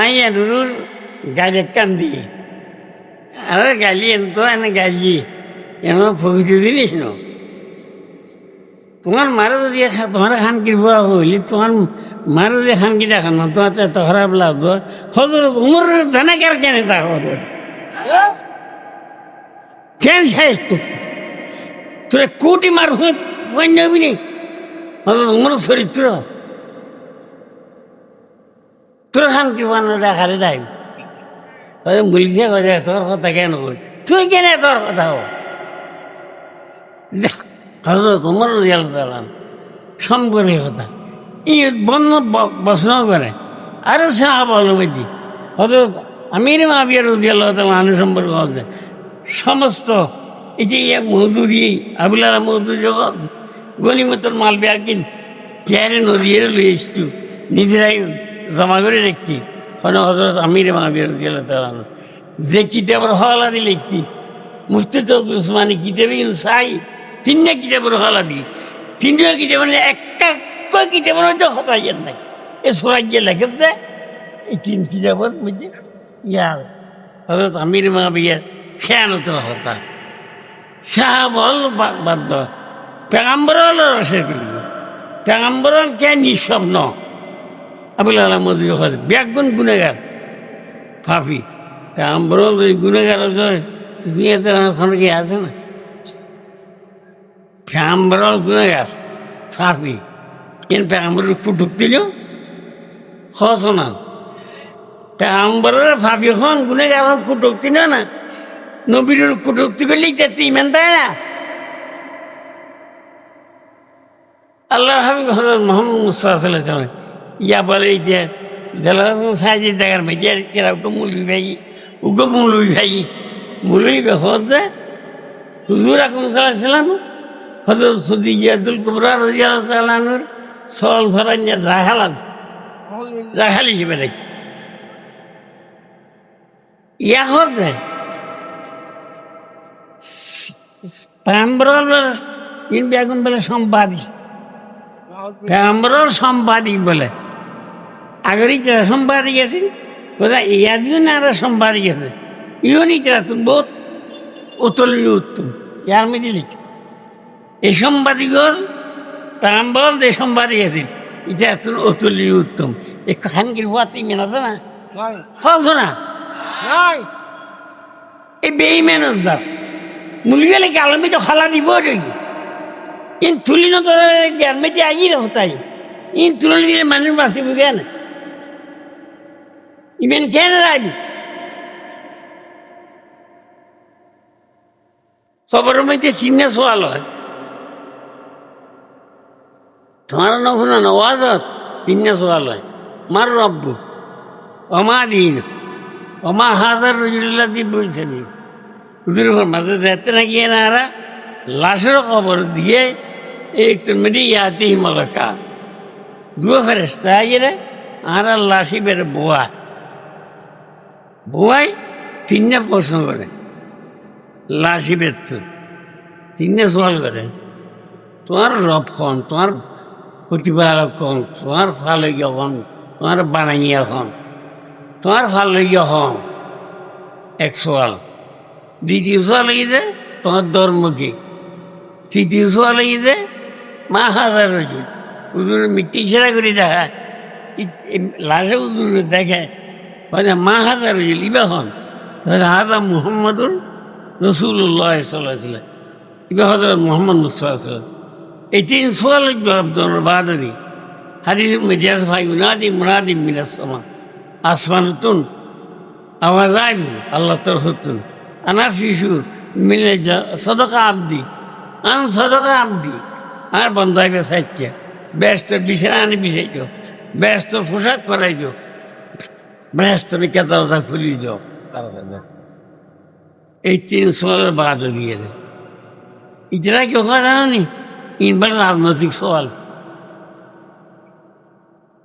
I আনুর গালি কান্দি। আরে গালি এত এনে গালি জিনিস ন? তোমার মারে যদি তোমার খান কিনব হইলি, তোমার মারে যদি খান কিনা খান তোমার এত খারাপ লাভ হজর উমর জানে কেন তা কেন শেষ তো? তোরা কোটি মার ফাইন যাবি নি হজর উমর চরিত্র। তোর খান কি বানো দেখারে নাই? ওই মুলিশে তোর কথা কেন করি তুই কেন তোর কথা হজরত উমর রিয়াল সম্পর্কে কথা ই বন্য প্রশ্ন করে আরও সাহাব অলবেদি হজরত আমির মাবিয়ার রিয়াল মানুষ সম্পর্ক হবে সমস্ত এই যে ইয়ে মধুরি আবুলারা মধু জগৎ গনিমতর মাল ব্যাগিন পেয়ারে নদীয়ে লই এসছু নিজেরাই জমা করে রেখছি হন হজরত আমির রিয়াল যে কিতাবের হওয়ালা দিলে কি মুস্তিদ উসমানী কিতাবে কিন্তু তিনটা কিতাবের হলা দি তিনটা কিতাবের একটা কয় কিতাবের হয়তো হতা ইয়ার নাই। এ সোরাজ গিয়ে লেখেছে এই তিন কিতাবের মধ্যে ইয়ার। হজরত আমির মা বিয়ার খেয়ানত হতা। শাহ বল বাদ পেগাম্বর রসের পেগাম্বর কে নিঃস্বপ্ন। আবুল আলাহ মধু ব্যাগুন গুনেগার ফাফি পেগাম্বর হল গুনেগার দুনিয়াতে এখন কি আছে না? পেগাম্বরল গুনে গাছ ফাঁপি কিন্তু পেগাম্বরের কুটুক দিল হস না। পেগাম্বরের ফাঁপি খন গুনে গাছ কুটুক দিল না। নবীর কুটুক্তি করলে যাতে ইমান দেয় না। আল্লাহ হাবিব হজরত মোহাম্মদ মুস্তাহ ইয়া বলে এই যে, দেলার সাহায্য দেখার মেজে কেরা উগো মুলি ভাই উগো মুলুই বেহর যে হুজুর আকম সাল্লাম হজরত সদি ইয়াদুল কুবরা রাজিয়াল তালানুর সল ধরাইয়া রাখাল আছে। ইয়া হতে প্যাম্বরল ইন বেগুন বলে সম্পাদিক? প্যাম্বরল সম্পাদিক বলে। যারা ইয়াদিও না আর সম্পাদিক আছে ইউনি যারা তো বহুত অতুলনীয় উত্তম ইয়ার মধ্যে লিখে এই সম্পাদিকর প্যাম্বল যে সম্পাদিক আছিল এটা এত অতুলনীয় উত্তম। এই খানগির হওয়া তিন আছে না? ফলছো না? এই বেইমেনের জাত মুলগেলে গালমি তো খালা দিব রইনি ইন তুলি ন তোর গ্যারমেটি আই হতাই ইন তুলি দিলে মানুষ বাঁচিব কেন? ইমেন কেন রাখবি খবরের মধ্যে চিহ্নে সোয়াল হয়। তোমার নফুনা নওয়াজত চিহ্নে সোয়াল হয়। মার রব্বু অমা দিন অমা হাজার রজুল্লাহ দিয়ে বলছেন। হুজুর মাঝে যেতে না গিয়ে না আরা লাশের খবর দিয়ে একটু মেডি ইয়াতি মলকা দুয়া ফেরেস্তা আইরে আর লাশি বের বোয়া। বোয়াই তিনটা প্রশ্ন করে। লাশি বের তিনটা সওয়াল করে। তোমার রব খন তোমার প্রতিপালক খন তোমার ফালকীয় খন তোমার বানাইয়া খন তোমার ফালকীয় খন এক সওয়াল। দ্বিতীয় সওয়াল লাগিয়ে তোমার ধর্ম কি? তৃতীয় সওয়াল লাগিয়ে মা হাজার রজুল উজুর মিথ্যে ইশারা করে দেখা। লাশে উজুর দেখে মানে মা হাজার ইবা হন হাজা মুহাম্মদুর রসুল্লাহ সাল্লাহ ইবা হজরত মোহাম্মদ মুস্তাহ এই তিন সোয়াল জবাব বাদারি হাদিস মেজাজ ভাই উনাদি মুনাদি মিনাসমা আসমানুতুন আওয়াজ আইবু আল্লাহ তরফতুন আনা শিশু মিলে সদকা আবদি। আন সদকা আবদি। আর বন্ধাইবে সাহিত্য ব্যস্ত বিছানা আনি বিষাইত ব্যস্ত পোশাক করাইত ব্যস্ত বিকা দরজা খুলি যাও এই তিন সোয়ালের বাদ দিয়ে ইতরা কেউ হয় জানি ইনবার রাজনৈতিক সওয়াল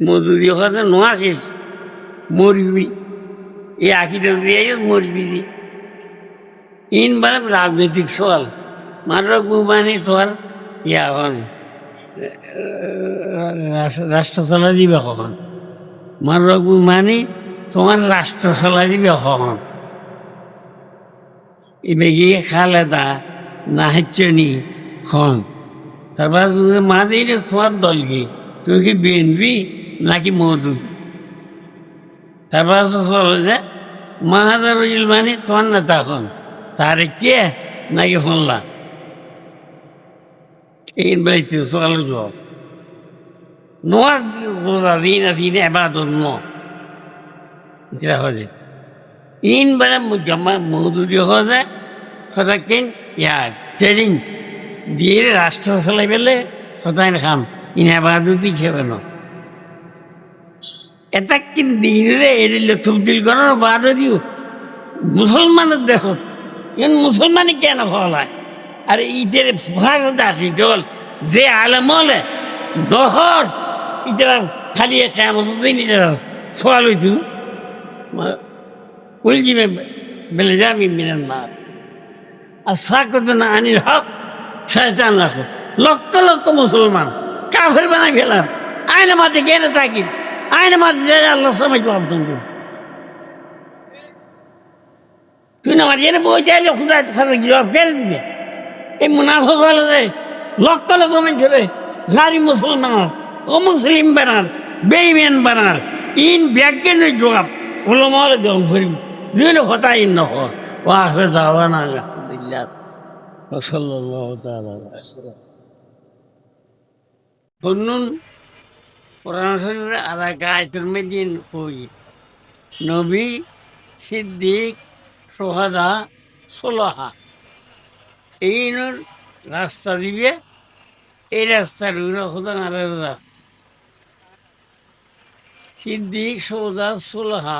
মজুরি ওখানে নোয়াশিস মরবি এই আকিটা দিয়ে মরবি ইনবার রাজনৈতিক সওয়াল মাত্র গুমানি তোর ইয়া হন রাষ্ট্র চলা দিবে কখন মাত্র গুমানি তোমার রাষ্ট্র দিবে হন। এবার গিয়ে খালেদা নাহাচ্চনি হন। তারপর তুমি মা দিয়ে তোমার দল কি, তুমি কি বিএনপি নাকি মজুদ তারপর চলে যে মাহাদারুল মানে তোমার নেতা হন তারে কে নাকি হনলা? এই রোজা দিন আসিন এবাদত ন যেটা হয়ে ইন বেলা জমা মধুরি হয়ে সদাকেন ইয়া ট্রেনিং দিয়ে রাষ্ট্র চালাই পেলে সদাই খাম ইন এবাদতি হিসেবে ন এটা কিন দিনরে এরিলে তবদিল করার বাদ দিও মুসলমানের দেশত ইন মুসলমানই কেন ফলায় আর ইটের ভাষাতে আসি কেবল যে আলমলে দহর খালি কেমন দিন ইতারা সোয়াল উলজিমে বেলে যাবি মিনার মার। আর সাকত না আনির হক, শয়তান রাখো। লক্ষ লক্ষ মুসলমান কাফের বানাই ফেলাম আইনে মাঝে গেলে থাকি। আইনে মাঝে গেলে আল্লাহ সময় ভাবতাম তুই না মাঝে বই যাইলে খুদা খাতা জবাব কেন দিবে। এই মুনাফক হলে যে লক্ষ লক্ষ মানুষের গাড়ি মুসলমান ও মুসলিম বানার বেইমেন বানার ইন ব্যাগেন জবাব হলো মহলে জম করিম কথা ইন নহ ও আসবে দাওয়ানা আলহামদুলিল্লাহ। ওসল্লাল্লাহু শুনুন কোরআন আয়তুল মেদিন পড়ি। নবী সিদ্দিক সোহাদা সোলহা। এই রাস্তা দিবে, এই রাস্তার খুদান আর সিদ্দিক সৌদা সোলহা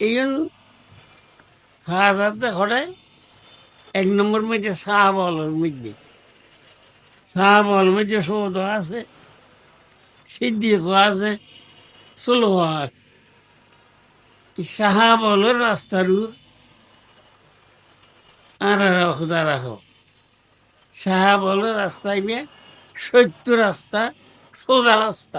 এই খাওয়াতে করে এক নম্বর মধ্যে সাহাবলের মধ্যে সাহাবল মধ্যে সৌদ আছে সিদ্দিক আছে, সোলহ আছে। সাহাবলের রাস্তার আর খুদা রাখো। সাহাবলের রাস্তায় গিয়ে সত্য রাস্তা, সোজা রাস্তা।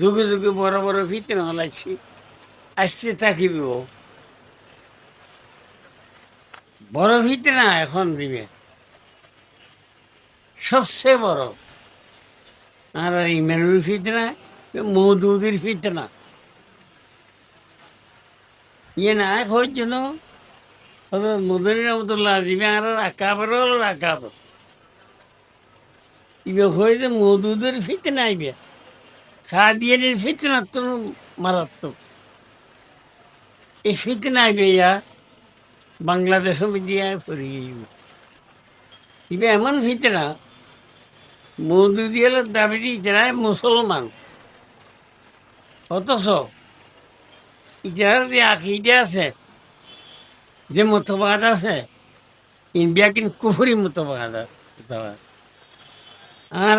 যুগে যুগে বড় বড় ফিতনা লাগছে আসছে থাকিব বড় ফিতনা এখন দিবে। সবচেয়ে বড়। আর ইমানুর ফিতনা মৌদুদির ফিতনা ইয়ে না হয়েছিল হজরত মদনী রহমতুল্লাহ দিবে, আর আকাবার হল আকাবর। ইবে হয়েছে মৌদুদের ফিতনা আইবে খাদিয়ানের ফিতনা তো মারাত্মক। এই ফিতনা আইবে ইয়া বাংলাদেশ মিডিয়ায় পড়ে গিয়ে ইবে এমন ফিতনা? মৌদুদি হলো দাবি যারা মুসলমান। অথচ ইটার যে আকিদে আছে, যে মতবাদ আছে, ইন্ডিয়া কিন্তু কুফুরি মতবাদ মতবাদ আর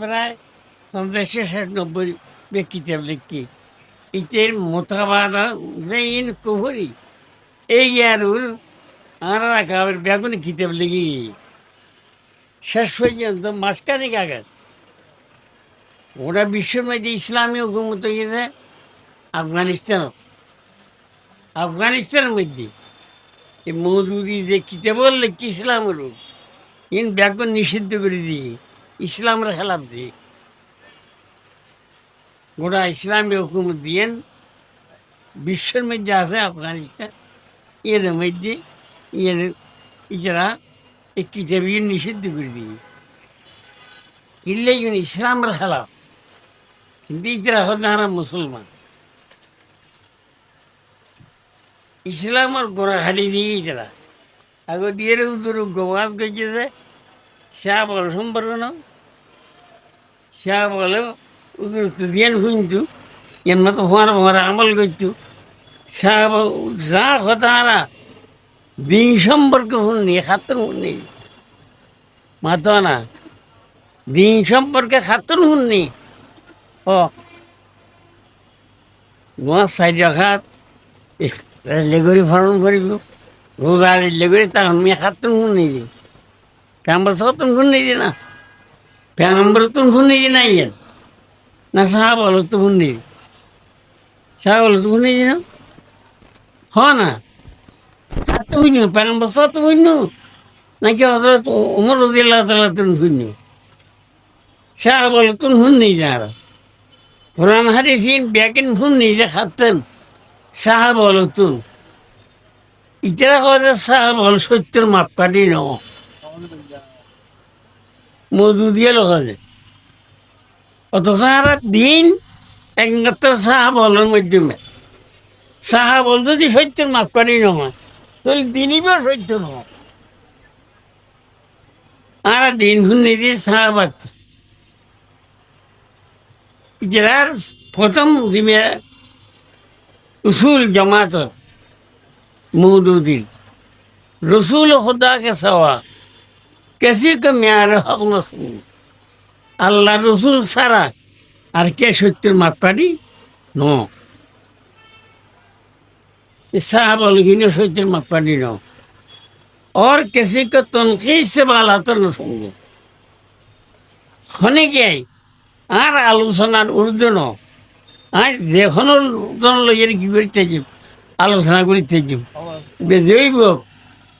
প্রায় পঞ্চাশে ষাট নব্বই ব্যক্তিতে লিখি ইটের মতবাদ ইন কুফুরি এই আর আর একেবারে বেগুনি কিতাব লিখি। শেষ পর্যন্ত মাসখানিক আগে ওরা বিশ্বের মধ্যে ইসলামী হুকুমত গেছে আফগানিস্তান। আফগানিস্তানের মধ্যে এই মৌদুদি যে কিতে বললে কি ইসলামের ইন ব্যাকরণ নিষিদ্ধ করে দিয়ে, ইসলামের খেলাফ দিয়ে। গোটা ইসলামী হুকুমত দিয়েন বিশ্বের মধ্যে আছে আফগানিস্তান। এর মধ্যে এর ইজারা এই কিতাবি নিষিদ্ধ করে দিয়ে ইল্লে ইসলামের খেলাফ। কিন্তু ইতারা হতে মুসলমান। ইসলাম আর গোড়াখালি দিয়ে তারা আগে দিয়ে উদুর গোবাদ গেছে শ্যা বলে সম্পর্ক না শ্যা বলে দিয়ান শুনতু এমন তো হওয়ার হওয়ার আমল করতো সাহাব, যা কথা দিন সম্পর্কে শুননি খাতর শুননি। মাতো না, দিন সম্পর্কে খাতর শুননি। ও নোয়া চাই রাখাত লেগরি ফার্ম করিব, রোজা লেগরি তখন মেয়ে খাতর শুননি দি প্যাম্বর সতন শুননি দি না, প্যাম্বর তো শুননি দি না ইয়েন। না সাহাব হলো তো শুননি দি সাহাব হলো তো শুননি দি না? হ না। খাতর শুনি প্যাম্বর সত শুনি নাকি হজরত উমর রদিল্লাহ তালা তুমি শুনি সাহাব হলো তো শুননি যারা। কোরআন হারিসিন ব্যাকিন ফুন নিজে খাতেন, সাহাব হলো তুন ইটারা কথা সাহাব হল সত্যের মাপকাঠি ন মধু দিয়ে লগাছে অথচ সারা দিন একমাত্র সাহাবলের মাধ্যমে। সাহাবল যদি সত্যের মাপকারি নয়, তাহলে দিনই বা সত্য নয়। আর দিন শুনে দিয়ে সাহাবাদ জেলার প্রথম যিনি উসুল জমাতর মৌদুদ্দিন রসুল খুদা কে সওয়া কেসি কে মেয়ার হক না আল্লাহ রসুল সারা আর কে সত্যের মাপকাঠি ন साहब अलगिन सत्येर मापकाठि न और किसी को तनखीज से बाला तो न समझो খনে গিয়াই আর আলোচনার ঊর্ধ্ব ন আর যেখনো জন লইয়ের কি করিতে যাব আলোচনা করিতে যাব জৈব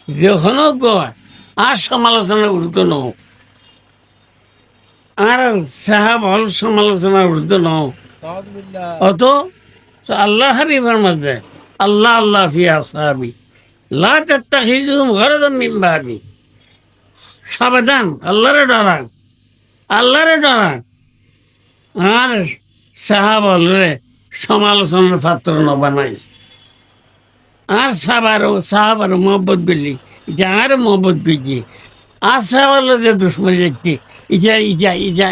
যেখনো গয় আর সমালোচনার ঊর্ধ্ব ন আর সাহাব হল সমালোচনার ঊর্ধ্ব ন অত আল্লাহ হাবিবার মধ্যে আল্লাহ আল্লাহ ফি আসহাবি। লা তাত্তাখিজুহুম গরদাম মিন বাদি সাবধান, আল্লাহরে ডরান আল্লাহরে ডরান। আর সাহাবলরে সমালোচনার পাত্র ন বানাইস আর সাহাবারও সাহাবার মোহব্বত করলি, যে আর মোহব্বত করছি। আর সাহাবার যে দুশ্মনী দেখতে ইজা ইজা ইজা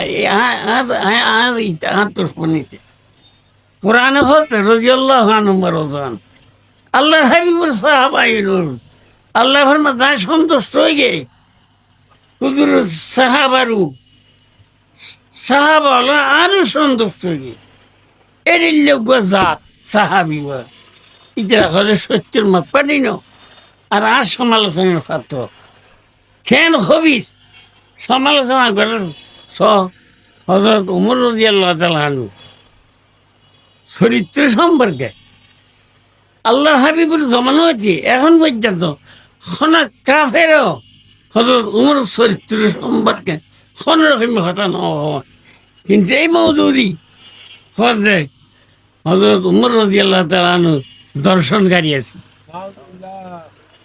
আর ইটা আর দুশ্মনীতে কোরআনে হতে রজিয়াল্লাহ আনুমার ওজান আল্লাহর হাবিবুর সাহাবাইনুর আল্লাহ ফরমা সন্তুষ্ট হয়ে গে। হুজুর সাহাবারু সাহাবা হলো আরও সন্তুষ্ট হয়ে গে। লোক জাত, সাহাবি ইতারা হলে সত্যের মত পারি আর আর সমালোচনার পাত্র। কেন হবিস? সমালোচনা করে, স হজরত উমর তালু চরিত্র সম্পর্কে। আল্লাহ হাবিবুর জমানো আছে এখন পর্যন্ত খনা কাফেরও হজরত উমর চরিত্র সম্পর্কে কোন কথা কিন্তু এই মৌদুরি হজরে হজরত উমর রদি আল্লাহ তালু দর্শনকারী আছে।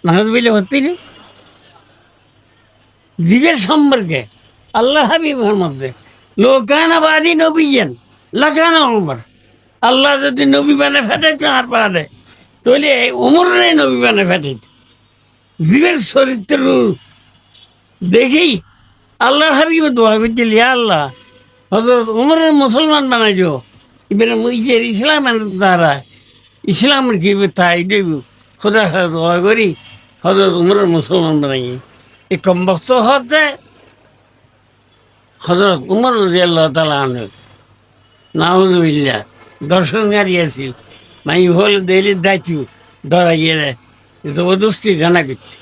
নাহজ বলে হতে জীবের সম্পর্কে আল্লাহ হাবিবের মধ্যে লোকানাবাদী নবীন লাগানো উমর। আল্লাহ যদি নবী বানে ফেটাইতো, আর পা দেয় তাহলে উমরে নবী বানে ফেটাইত। জীবের চরিত্র দেখেই আল্লাহ হাবিব দোয়া করছিল ইয়া আল্লাহ হজরত উমরের মুসলমান বানাই দিও এবারে মুইজের ইসলামের দ্বারা ইসলামের কি তাই দেব, খোদা দোয়া করি হজরত উমরের মুসলমান বানাই। এই বক্ত হতে হজরত উমর রাজি আল্লাহ তালা আনু নাহুজুবিল্লা দর্শন আছিল মাই হল দেলি দায়িত্ব ধরা গিয়ে জবরদস্তি জানা করছে